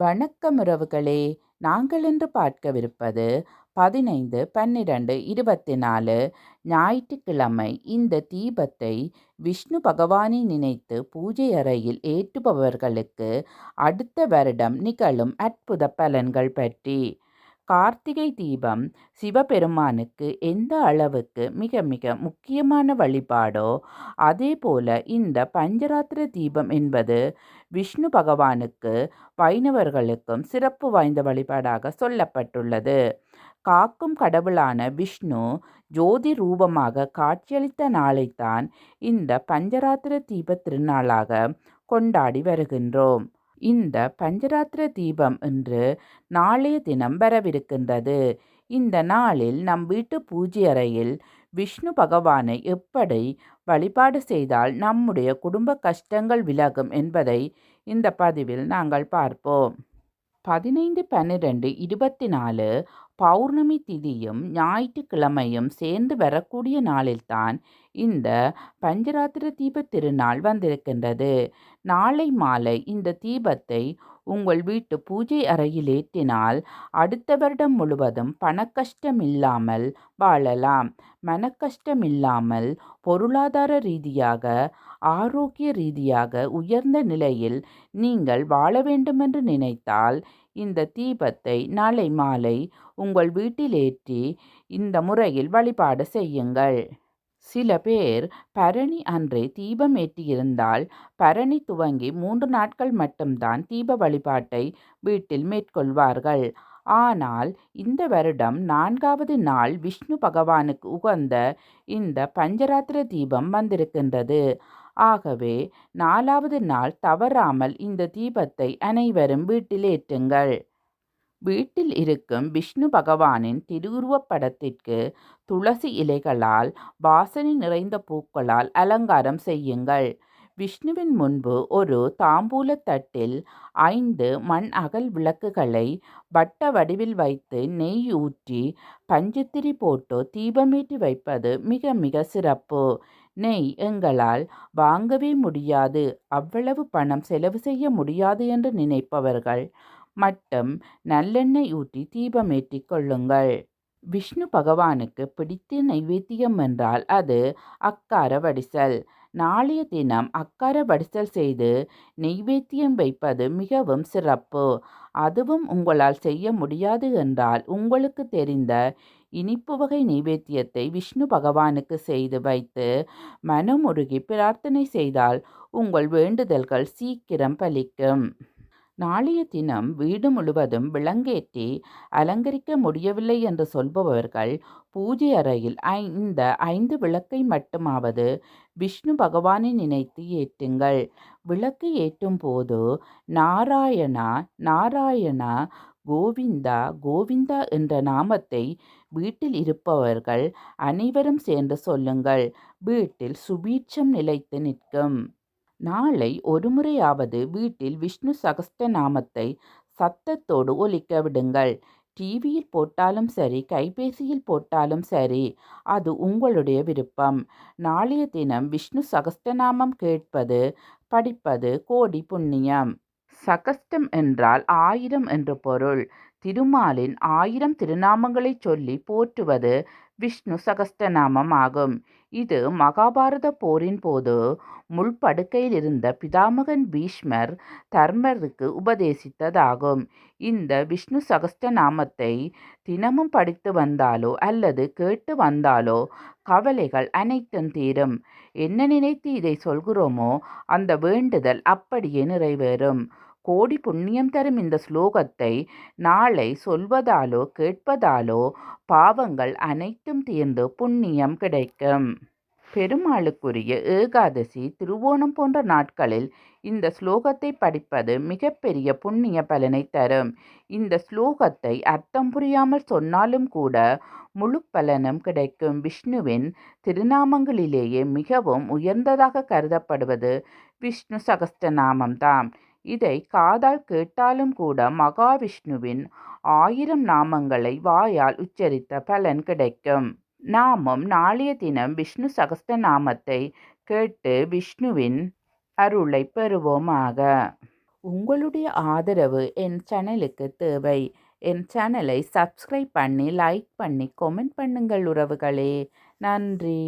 வணக்கம் உறவுகளே. நாங்கள் இன்று பார்க்கவிருப்பது பதினைந்து பன்னிரண்டு இருபத்தி நாலு ஞாயிற்றுக்கிழமை. இந்த தீபத்தை விஷ்ணு பகவானை நினைத்து பூஜை அறையில் ஏற்றுபவர்களுக்கு அடுத்த வருடம் நிகழும் அற்புத பலன்கள் பற்றி கார்த்திகை தீபம் சிவபெருமானுக்கு எந்த அளவுக்கு மிக மிக முக்கியமான வழிபாடோ அதே போல இந்த பஞ்சராத்திர தீபம் என்பது விஷ்ணு பகவானுக்கு வைணவர்களுக்கும் சிறப்பு வாய்ந்த வழிபாடாக சொல்லப்பட்டுள்ளது. காக்கும் கடவுளான விஷ்ணு ஜோதி ரூபமாக காட்சியளித்த நாளைத்தான் இந்த பஞ்சராத்திர தீப திருநாளாக கொண்டாடி வருகின்றோம். இந்த பஞ்சராத்திர தீபம் என்று நாளைய தினம் வரவிருக்கின்றது. இந்த நாளில் நம் வீட்டு பூஜை அறையில் விஷ்ணு பகவானை எப்படி வழிபாடு செய்தால் நம்முடைய குடும்ப கஷ்டங்கள் விலகும் என்பதை இந்த பதிவில் நாங்கள் பார்ப்போம். பதினைந்து பன்னிரெண்டு இருபத்தி நாலு பௌர்ணமி திதியும் ஞாயிற்றுக்கிழமையும் சேர்ந்து வரக்கூடிய நாளில்தான் இந்த பஞ்சராத்திர தீப திருநாள் வந்திருக்கின்றது. நாளை மாலை இந்த தீபத்தை உங்கள் வீட்டு பூஜை அறையில் ஏற்றினால் அடுத்த வருடம் முழுவதும் பணக்கஷ்டம் இல்லாமல் வாழலாம். மனக்கஷ்டம் இல்லாமல் பொருளாதார ரீதியாக ஆரோக்கிய ரீதியாக உயர்ந்த நிலையில் நீங்கள் வாழ வேண்டுமென்று நினைத்தால் இந்த தீபத்தை நாளை மாலை உங்கள் வீட்டில் ஏற்றி இந்த முறையில் வழிபாடு செய்யுங்கள். சில பேர் பரணி அன்றே தீபம் ஏற்றியிருந்தால் பரணி துவங்கி மூன்று நாட்கள் மட்டும்தான் தீப வழிபாட்டை வீட்டில் மேற்கொள்வார்கள். ஆனால் இந்த வருடம் நான்காவது நாள் விஷ்ணு பகவானுக்கு உகந்த இந்த பஞ்சராத்திர தீபம் வந்திருக்கின்றது. ஆகவே நாலாவது நாள் தவறாமல் இந்த தீபத்தை அனைவரும் வீட்டில் ஏற்றுங்கள். வீட்டில் இருக்கும் விஷ்ணு பகவானின் திருவுருவப் படத்திற்கு துளசி இலைகளால் வாசனை நிறைந்த பூக்களால் அலங்காரம் செய்யுங்கள். விஷ்ணுவின் முன்பு ஒரு தாம்பூலத்தட்டில் ஐந்து மண் அகல் விளக்குகளை வட்ட வடிவில் வைத்து நெய் ஊற்றி பஞ்சுத்திரி போட்டு தீபமேற்றி வைப்பது மிக மிக சிறப்பு. நெய் எங்களால் வாங்கவே முடியாது. அவ்வளவு பணம் செலவு செய்ய முடியாது என்று நினைப்பவர்கள் மட்டும் நல்லெண்ணெய் ஊற்றி தீபமேற்றிக் கொள்ளுங்கள். விஷ்ணு பகவானுக்கு பிடித்த நைவேத்தியம் என்றால் அது அக்கார வடிசல். நாளைய தினம் அக்கார வடிசல் செய்து நெய்வேத்தியம் வைப்பது மிகவும் சிறப்பு. அதுவும் உங்களால் செய்ய முடியாது என்றால் உங்களுக்கு தெரிந்த இனிப்பு வகை நைவேத்தியத்தை விஷ்ணு பகவானுக்கு செய்து வைத்து மனமுருகி பிரார்த்தனை செய்தால் உங்கள் வேண்டுதல்கள் சீக்கிரம் பலிக்கும். நாளைய தினம் வீடு முழுவதும் விளங்கேற்றி அலங்கரிக்க முடியவில்லை என்று சொல்பவர்கள் பூஜை அறையில் இந்த ஐந்து விளக்கை மட்டுமாவது விஷ்ணு பகவானை நினைத்து ஏற்றுங்கள். விளக்கு ஏற்றும் போது நாராயணா நாராயணா கோவிந்தா கோவிந்தா என்ற நாமத்தை வீட்டில் இருப்பவர்கள் அனைவரும் சேர்ந்து சொல்லுங்கள். வீட்டில் சுபீட்சம் நிலைத்து நிற்கும். நாளை ஒருமுறையாவது வீட்டில் விஷ்ணு சகஸ்ட நாமத்தை சத்தத்தோடு ஒலிக்க விடுங்கள். டிவியில் போட்டாலும் சரி கைபேசியில் போட்டாலும் சரி அது உங்களுடைய விருப்பம். நாளைய தினம் விஷ்ணு சகஸ்டநாமம் கேட்பது படிப்பது கோடி புண்ணியம். சகஸ்டம் என்றால் ஆயிரம் என்று பொருள். திருமாலின் ஆயிரம் திருநாமங்களை சொல்லி போற்றுவது விஷ்ணு சகஸ்டநாமம் ஆகும். இது மகாபாரத போரின் போது முள்படுக்கையில் இருந்த பிதாமகன் பீஷ்மர் தர்மருக்கு உபதேசித்ததாகும். இந்த விஷ்ணு சகஸ்ட நாமத்தை தினமும் படித்து வந்தாலோ அல்லது கேட்டு வந்தாலோ கவலைகள் அனைத்தும் தீரும். என்ன நினைத்து இதை சொல்கிறோமோ அந்த வேண்டுதல் அப்படியே நிறைவேறும். கோடி புண்ணியம் தரும் இந்த ஸ்லோகத்தை நாளை சொல்வதாலோ கேட்பதாலோ பாவங்கள் அனைத்தும் தீர்ந்து புண்ணியம் கிடைக்கும். பெருமாளுக்குரிய ஏகாதசி திருவோணம் போன்ற நாட்களில் இந்த ஸ்லோகத்தை படிப்பது மிகப்பெரிய புண்ணிய பலனை தரும். இந்த ஸ்லோகத்தை அர்த்தம் புரியாமல் சொன்னாலும் கூட முழு பலனும் கிடைக்கும். விஷ்ணுவின் திருநாமங்களிலேயே மிகவும் உயர்ந்ததாக கருதப்படுவது விஷ்ணு சகஸ்டநாமம்தான் இதை காதால் கேட்டாலும் கூட மகாவிஷ்ணுவின் ஆயிரம் நாமங்களை வாயால் உச்சரித்த பலன் கிடைக்கும். நாமும் நாளைய தினம் விஷ்ணு சகஸ்த நாமத்தை கேட்டு விஷ்ணுவின் அருளை பெறுவோமாக. உங்களுடைய ஆதரவு என் சேனலுக்கு தேவை. என் சேனலை சப்ஸ்கிரைப் பண்ணி லைக் பண்ணி கமெண்ட் பண்ணுங்கள் உறவுகளே. நன்றி.